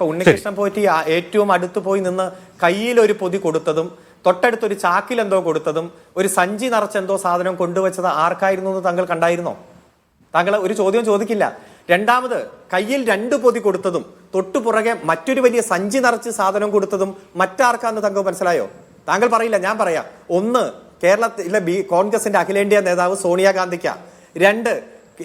ഇപ്പൊ ഉണ്ണികൃഷ്ണൻ പോയിട്ട് ഏറ്റവും അടുത്ത് പോയി നിന്ന് കയ്യിൽ ഒരു പൊതി കൊടുത്തതും തൊട്ടടുത്തൊരു ചാക്കിൽ എന്തോ കൊടുത്തതും ഒരു സഞ്ചി നിറച്ച് എന്തോ സാധനം കൊണ്ടുവച്ചത് ആർക്കായിരുന്നു എന്ന് താങ്കൾ കണ്ടായിരുന്നോ? താങ്കൾ ഒരു ചോദ്യം ചോദിക്കില്ല. രണ്ടാമത് കയ്യിൽ രണ്ട് പൊതി കൊടുത്തതും തൊട്ടു പുറകെ മറ്റൊരു വലിയ സഞ്ചി നിറച്ച് സാധനം കൊടുത്തതും മറ്റാർക്കാന്ന് താങ്കൾ മനസ്സിലായോ? താങ്കൾ പറയില്ല ഞാൻ പറയാം. ഒന്ന് കേരളത്തിലെ ബി കോൺഗ്രസിന്റെ അഖിലേന്ത്യാ നേതാവ് സോണിയാഗാന്ധിക്ക. രണ്ട്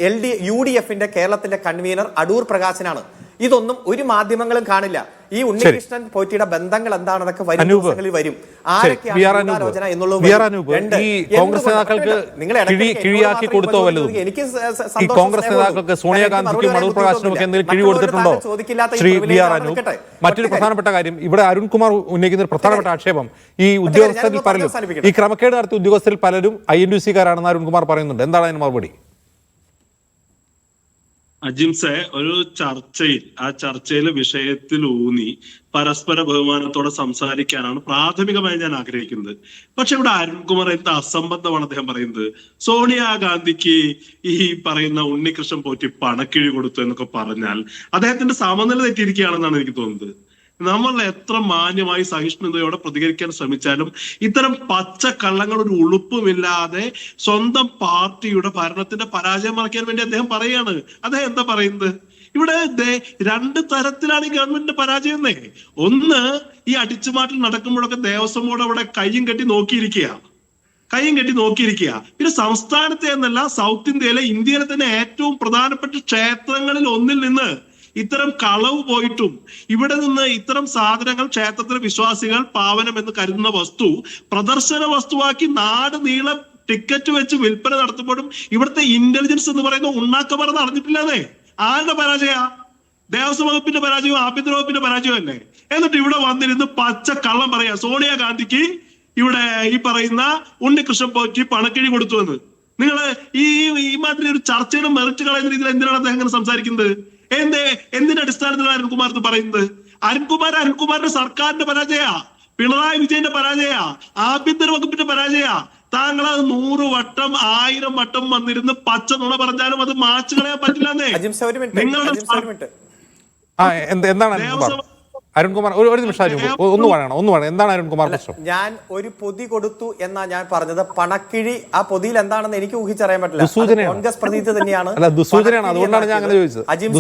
എൽ ഡി യു ഡി എഫിന്റെ കേരളത്തിന്റെ കൺവീനർ അടൂർ പ്രകാശനാണ്. ഇതൊന്നും ഒരു മാധ്യമങ്ങളും കാണില്ല. ഈ ഉണ്ണികൃഷ്ണൻ പോറ്റിയുടെ ബന്ധങ്ങൾ എന്താണെന്നൊക്കെ വരും ദിവസങ്ങളിൽ വരും. ആരൊക്കെയാണ്. എന്നുള്ളത് ഈ കോൺഗ്രസ് നേതാക്കൾക്ക് കിഴിയാക്കി കൊടുത്തോ വല്ലതും? എനിക്ക് ഈ കോൺഗ്രസ് സ്നേഹമുള്ളൂ. നേതാക്കൾക്ക് സോണിയാഗാന്ധിക്കും എനിക്ക് അടൂർ മറുപടി പ്രകാശിനും ഒക്കെ എന്തെങ്കിലും കിഴി കൊടുത്തിട്ടുണ്ടോ? ചോദിക്കില്ലാത്ത ശ്രീ വി ആർ അനൂപ്. മറ്റൊരു പ്രധാനപ്പെട്ട കാര്യം ഇവിടെ അരുൺകുമാർ ഉന്നയിക്കുന്ന ഒരു പ്രധാനപ്പെട്ട ആക്ഷേപം ഈ ഉദ്യോഗസ്ഥരിൽ പലരും ഈ ക്രമക്കേട് നടത്തിയ ഉദ്യോഗസ്ഥരിൽ പലരും ഐ എൻ ഡി സിക്കാരാണെന്ന് അരുൺകുമാർ പറയുന്നുണ്ട്. എന്താണ് അതിന് മറുപടി? അജിംസെ ഒരു ചർച്ചയിൽ ആ ചർച്ചയിലെ വിഷയത്തിൽ ഊന്നി പരസ്പര ബഹുമാനത്തോടെ സംസാരിക്കാനാണ് പ്രാഥമികമായി ഞാൻ ആഗ്രഹിക്കുന്നത്. പക്ഷെ ഇവിടെ അരുൺകുമാർ എന്ത് അസംബന്ധമാണ് അദ്ദേഹം പറയുന്നത്? സോണിയാഗാന്ധിക്ക് ഈ പറയുന്ന ഉണ്ണികൃഷ്ണൻ പോറ്റി പണക്കിഴി കൊടുത്തു എന്നൊക്കെ പറഞ്ഞാൽ അദ്ദേഹത്തിന്റെ സമനില തെറ്റിയിരിക്കുകയാണെന്നാണ് എനിക്ക് തോന്നുന്നത്. നമ്മൾ എത്ര മാന്യമായി സഹിഷ്ണുതയോടെ പ്രതികരിക്കാൻ ശ്രമിച്ചാലും ഇത്തരം പച്ച കള്ളങ്ങൾ ഒരു ഉളുപ്പുമില്ലാതെ സ്വന്തം പാർട്ടിയുടെ ഭരണത്തിന്റെ പരാജയം മറയ്ക്കാൻ വേണ്ടി അദ്ദേഹം പറയാണ് അദ്ദേഹം എന്താ പറയുന്നത്? ഇവിടെ രണ്ട് തരത്തിലാണ് ഈ ഗവൺമെന്റിന്റെ പരാജയം എന്നേ. ഒന്ന് ഈ അടിച്ചുമാറ്റൽ നടക്കുമ്പോഴൊക്കെ ദേവസ്വം ബോർഡ് അവിടെ കയ്യും കെട്ടി നോക്കിയിരിക്കുക. കയ്യും കെട്ടി നോക്കിയിരിക്കുക. പിന്നെ സംസ്ഥാനത്തെ എന്നല്ല സൗത്ത് ഇന്ത്യയിലെ ഇന്ത്യയിലെ തന്നെ ഏറ്റവും പ്രധാനപ്പെട്ട ക്ഷേത്രങ്ങളിൽ ഒന്നിൽ നിന്ന് ഇത്തരം കളവ് പോയിട്ടും ഇവിടെ നിന്ന് ഇത്തരം സാധനങ്ങൾ ക്ഷേത്രത്തിലെ വിശ്വാസികൾ പാവനം എന്ന് കരുതുന്ന വസ്തു പ്രദർശന വസ്തുവാക്കി നാട് നീളം ടിക്കറ്റ് വെച്ച് വിൽപ്പന നടത്തുമ്പോഴും ഇവിടുത്തെ ഇന്റലിജൻസ് എന്ന് പറയുന്ന ഉണ്ണാക്കമറ നടന്നിട്ടില്ലാതെ ആരുടെ പരാജയ? ദേവസ്വം വകുപ്പിന്റെ പരാജയവും ആഭ്യന്തര വകുപ്പിന്റെ പരാജയവും അല്ലേ? എന്നിട്ട് ഇവിടെ വന്നിരുന്ന് പച്ച കള്ളം പറയാ സോണിയാഗാന്ധിക്ക് ഇവിടെ ഈ പറയുന്ന ഉണ്ണികൃഷ്ണൻ പോറ്റി പണക്കിഴി കൊടുത്തു എന്ന്. നിങ്ങൾ ഈ ഈ മാതിരി ഒരു ചർച്ചയുടെ മെറിറ്റ് കളയുന്ന രീതിയിൽ എന്തിനാണ് അദ്ദേഹം സംസാരിക്കുന്നത്? എന്തേ? എന്തിന്റെ അടിസ്ഥാനത്തിലാണ് അരുൺകുമാർ എന്ന് പറയുന്നത്? അരുൺകുമാർ അരുൺകുമാറിന്റെ സർക്കാരിന്റെ പരാജയ. പിണറായി വിജയന്റെ പരാജയ. ആഭ്യന്തര വകുപ്പിന്റെ പരാജയ. താങ്കൾ അത് നൂറ് വട്ടം ആയിരം വട്ടം വന്നിരുന്ന് പച്ച നുണ പറഞ്ഞാലും അത് മാച്ചു കളയാൻ പറ്റില്ലെന്നേ. നിങ്ങളുടെ എന്താണ് അരുൺകുമാർ ഒരു ഒരു നിമിഷം അരുൺ ഒന്ന് പറയണം ഒന്ന് പറയണം. എന്താണ് അരുൺകുമാർ പ്രശ്നം? ഞാൻ ഒരു പൊതി കൊടുത്തു എന്നാ ഞാൻ പറഞ്ഞത്. പണക്കിഴി ആ പൊതിയിൽ എന്താണെന്ന് എനിക്ക് ഊഹിച്ചറിയാൻ പറ്റില്ല. കോൺഗ്രസ് പ്രതീതി തന്നെയാണ്. അല്ല, ദുസ്സൂചനയാണ്. അതുകൊണ്ടാണ് ഞാൻ അങ്ങനെ ചോദിച്ചത്. അജിം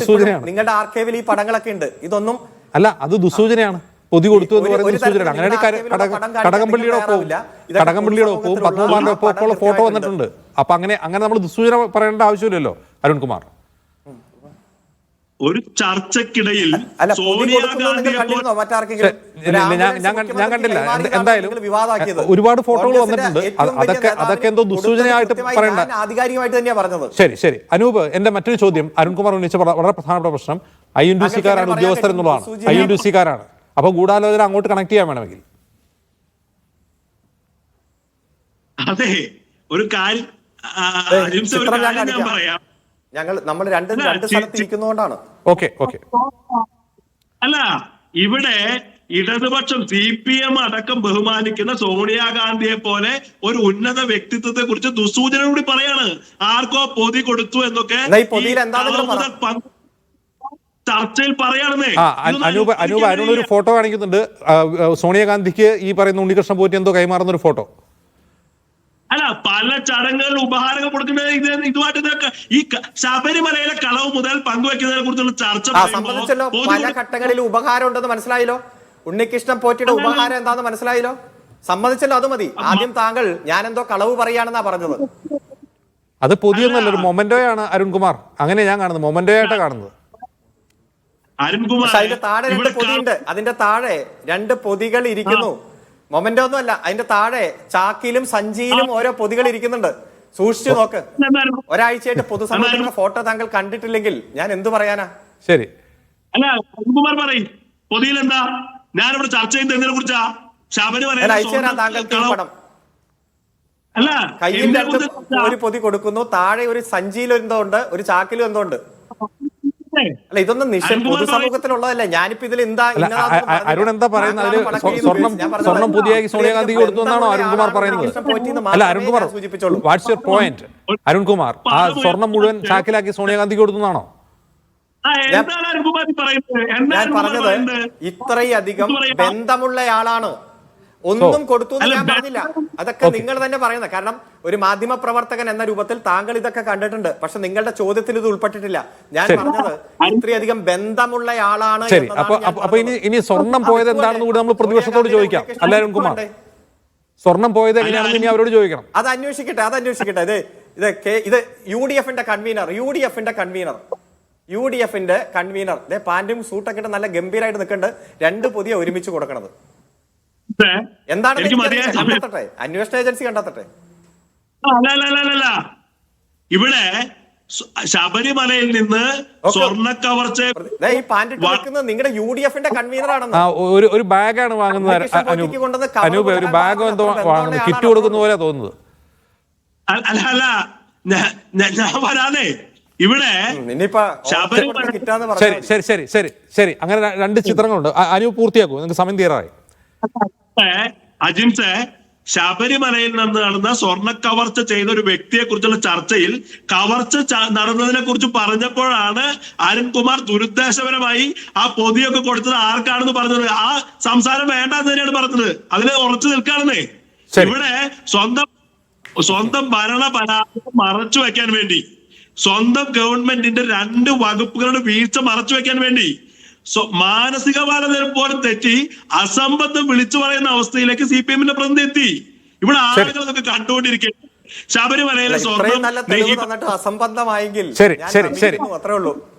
നിങ്ങളുടെ ആർക്കൈവിൽ ഈ പടങ്ങളൊക്കെ ഉണ്ട്? ഇതൊന്നും അല്ല അത് ദുസൂചനയാണ്. പൊതി കൊടുത്തു എന്ന് പറയുന്നത് ദുസൂചനയാണ്. അങ്ങനെ കടകംപള്ളിയുടെ ഒപ്പവും കടകംപള്ളിയുടെ ഒപ്പവും പത്മകുമാറിന്റെ ഒപ്പം ഒക്കെ ഉള്ള ഫോട്ടോ വന്നിട്ടുണ്ട്. അപ്പൊ അങ്ങനെ അങ്ങനെ നമ്മൾ ദുസൂചന പറയേണ്ട ആവശ്യമില്ലല്ലോ അരുൺകുമാർ ഒരു ചർച്ചക്കിടയിൽ അല്ല പൊതി കൊടുക്കുന്നത് നിങ്ങൾ സോണിയാഗാന്ധിയെ കണ്ടിരുന്നോ പോലെ മറ്റാർക്കെങ്കിലും ഇല്ല, ചർച്ചക്കിടയിൽ ഞാൻ ഞാൻ കണ്ട- ഞാൻ കണ്ടില്ല. എന്ത്- എന്തായാലും ഒരുപാട് ഫോട്ടോകൾ വന്നിട്ടുണ്ട് അതൊക്കെ അതൊക്കെ എന്തോ ദുസൂചനയായിട്ട് പറയണ്ട. ഞാൻ ആധികാരികമായിട്ട് തന്നെയാ പറഞ്ഞത്. ശരി ശരി. അനൂപ് എന്റെ മറ്റൊരു ചോദ്യം. അരുൺകുമാർ ഉന്നയിച്ച വള- വളരെ പ്രധാനപ്പെട്ട പ്രശ്നം. ഐ എൻ ഡി സി സിക്കാരാണ് ഉദ്യോഗസ്ഥർ എന്നുള്ളതാണ്. ഐ എൻ ഡി സിക്കാരാണ് അപ്പൊ ഗൂഢാലോചന അങ്ങോട്ട് കണക്ട് ചെയ്യാൻ വേണമെങ്കിൽ. അതെ ഒരു കാര്യം ഒരു ഞാൻ. പറയാം. ഞങ്ങൾ നമ്മൾ രണ്ട് രണ്ട് സ്ഥലത്ത് ഇരിക്കുന്നതുകൊണ്ടാണ്. Okay okay. അല്ല ഇവിടെ ഇടതുപക്ഷം സി പി എം അടക്കം ബഹുമാനിക്കുന്ന സോണിയാഗാന്ധിയെ പോലെ ഒരു ഉന്നത വ്യക്തിത്വത്തെ കുറിച്ച് ദുസൂചന കൂടി പറയാണ്. ആർക്കോ പൊതി കൊടുത്തു എന്നൊക്കെ ചർച്ചയിൽ പറയാണെന്നേ ആ അനൂപ് അനൂപ് അരുൺ ഒരു ഫോട്ടോ കാണിക്കുന്നുണ്ട്. സോണിയാഗാന്ധിക്ക് ഈ പറയുന്ന ഉണ്ണികൃഷ്ണൻ പോറ്റി എന്തോ കൈമാറുന്ന ഒരു ഫോട്ടോ. പല ചടങ്ങുകളിൽ ഉപഹാരങ്ങൾ കൊടുക്കുന്നത് ഇത് ഇതുമായിട്ട് ഈ ശബരിമലയിലെ കളവ് മുതൽ പങ്കുവെക്കുന്നതിനെ കുറിച്ചുള്ള ചർച്ച പല ഘട്ടങ്ങളിൽ ഉപഹാരം ഉണ്ടെന്ന് മനസ്സിലായല്ലോ. ഉണ്ണികൃഷ്ണൻ പോറ്റിയുടെ ഉപഹാരം എന്താണെന്ന് മനസ്സിലായല്ലോ? സമ്മതിച്ചല്ലോ അത് മതി. ആദ്യം താങ്കൾ ഞാൻ എന്തോ കളവ് പറയാണെന്നാ പറഞ്ഞത്. അത് പുതിയൊന്നല്ല ഒരു മൊമെന്റോയാണ് അരുൺകുമാർ. അങ്ങനെ ഞാൻ കാണുന്നത്. മൊമെന്റോയായിട്ടാണ് കാണുന്നത്. അരുൺകുമാർ അതിന്റെ താഴെ രണ്ട് ഇവിടെ പൊതിയുണ്ട്. അതിന്റെ താഴെ രണ്ട് പൊതികൾ ഇരിക്കുന്നു. മൊമെന്റോ ഒന്നും അല്ല അതിന്റെ താഴെ ചാക്കിലും സഞ്ചിയിലും ഓരോ പൊതികൾ ഇരിക്കുന്നുണ്ട്. സൂക്ഷിച്ചു നോക്ക്? ഒരാഴ്ചയായിട്ട് പൊതുസമ്മേളന ഫോട്ടോ താങ്കൾ കണ്ടിട്ടില്ലെങ്കിൽ ഞാൻ എന്തു പറയാനാ? ശരി. അല്ല അരുൺകുമാർ പറയും പൊതിയിൽ എന്താ? ഞാനിവിടെ ചർച്ച കുറിച്ചാ? ശബരിമല താങ്കൾക്ക് പടം. അല്ല ഒരു പൊതി കൊടുക്കുന്നു താഴെ ഒരു സഞ്ചിയിൽ എന്തോ ഉണ്ട് ഒരു ചാക്കിലും എന്തോ ഉണ്ട്. അല്ല ഇതൊന്നും നിഷ അരുൺകുമാർ പൊതുസമൂഹത്തിലുള്ളതല്ല. ഞാനിപ്പോ ഇതിൽ എന്താ. അരുൺ എന്താ പറയുന്നത്? സ്വർണം സ്വർണം പുതിയ സോണിയാഗാന്ധി കൊടുത്തു എന്നാണോ അരുൺകുമാർ പറയുന്നത്? അല്ല Arunkumar സൂചിപ്പിച്ചോളൂ. What's what's your point Arunkumar ആ സ്വർണം മുഴുവൻ ചാക്കിലാക്കി സോണിയാഗാന്ധി കൊടുത്തു എന്നാണോ ഞാൻ- പറഞ്ഞത് ഇത്രയധികം ഇത് ബന്ധമുള്ളയാളാണ്. ഒന്നും കൊടുത്തു എന്ന് ഞാൻ പറഞ്ഞില്ല. അതൊക്കെ നിങ്ങൾ തന്നെ പറയുന്നത്. കാരണം ഒരു മാധ്യമ പ്രവർത്തകൻ എന്ന രൂപത്തിൽ താങ്കൾ ഇതൊക്കെ കണ്ടിട്ടുണ്ട്. പക്ഷെ നിങ്ങളുടെ ചോദ്യത്തിൽ ഇത് ഉൾപ്പെട്ടിട്ടില്ല. ഞാൻ പറഞ്ഞത് ഇത്രയധികം ബന്ധമുള്ളയാളാണ് ശരി. അപ്പൊ ഞാൻ അപ്പൊ- അപ്പൊ ഇനി ഇനി സ്വർണം പോയത് എന്താണെന്ന് കൂടി നമ്മൾ പ്രതിപക്ഷത്തോട് ചോദിക്കാം. എല്ലാവരും അല്ലാരും കുമാർ. സ്വർണം പോയത് എങ്ങനെയാണെന്ന് ഇനി അവരോട് ചോദിക്കണം. അത് അന്വേഷിക്കട്ടെ അത് അന്വേഷിക്കട്ടെ. ഇത് ഇത് കെ- ഇത് യു ഡി എഫിന്റെ കൺവീനർ യു ഡി എഫിന്റെ കൺവീനർ. യു ഡി എഫിന്റെ കൺവീനർ. ഇതേ പാന്റും സൂട്ടൊക്കെ ഇട്ട് നല്ല ഗംഭീരമായിട്ട് നിൽക്കുന്നുണ്ട്. രണ്ട് പുതിയ ഒരുമിച്ച് കൊടുക്കണത്? എന്താണ് കണ്ടെത്തട്ടെ. അന്വേഷണ ഏജൻസി കണ്ടെത്തട്ടെ. അല്ല അല്ല അല്ല, ഇവിടെ ശബരിമലയിൽ നിന്ന്. സ്വർണ കവർച്ച നിങ്ങളുടെ യു ഡി എഫിന്റെ ആണെന്ന്. ഒരു ഒരു ബാഗാണ് വാങ്ങുന്നത്. അനൂപ് ഒരു ബാഗ് എന്തോ. വാങ്ങുന്നത്. കിറ്റ് കൊടുക്കുന്ന പോലെ തോന്നുന്നത്. അല്ല അല്ല, ഞാൻ- വരാനേ ഇവിടെ ശബരിമല- കിട്ടാന്ന് ശരി പറഞ്ഞു ശരി ശരി ശരി. ശരി. അങ്ങനെ രണ്ട് ചിത്രങ്ങളുണ്ട്. അനു അനൂപ് പൂർത്തിയാക്കൂ. നിങ്ങൾക്ക് സമയം തീരാറായി. അജിംസെ ശബരിമലയിൽ നിന്ന് നടന്ന സ്വർണ കവർച്ച ചെയ്ത ഒരു വ്യക്തിയെ കുറിച്ചുള്ള ചർച്ചയിൽ കവർച്ച നടന്നതിനെ കുറിച്ച് പറഞ്ഞപ്പോഴാണ് അരുൺകുമാർ ദുരുദ്ദേശപരമായി ആ പൊതിയൊക്കെ കൊടുത്തത്. ആർക്കാണെന്ന് പറഞ്ഞത്? ആ സംസാരം വേണ്ട എന്ന് തന്നെയാണ് പറഞ്ഞത്. അതിന് ഉറച്ചു നിൽക്കാണെന്നേ ഇവിടെ സ്വന്തം സ്വന്തം ഭരണ പരാജയം മറച്ചു വെക്കാൻ വേണ്ടി സ്വന്തം ഗവൺമെന്റിന്റെ രണ്ട് വകുപ്പുകളുടെ വീഴ്ച മറച്ചു വെക്കാൻ വേണ്ടി സ്വ- മാനസിക ബാലതരം പോലും തെറ്റി അസംബന്ധം വിളിച്ചു പറയുന്ന അവസ്ഥയിലേക്ക് സി പി എമ്മിന്റെ പ്രതിനിധി എത്തി. ഇവിടെ ആളുകൾ കണ്ടുകൊണ്ടിരിക്കുന്നു. കണ്ടുകൊണ്ടിരിക്കുകയാണ് ശബരിമലയിലെ സ്വർണം അസംബന്ധമായെങ്കിൽ ശരി, ഞാൻ ശരി, ശരി. അത്രേ ഉള്ളൂ.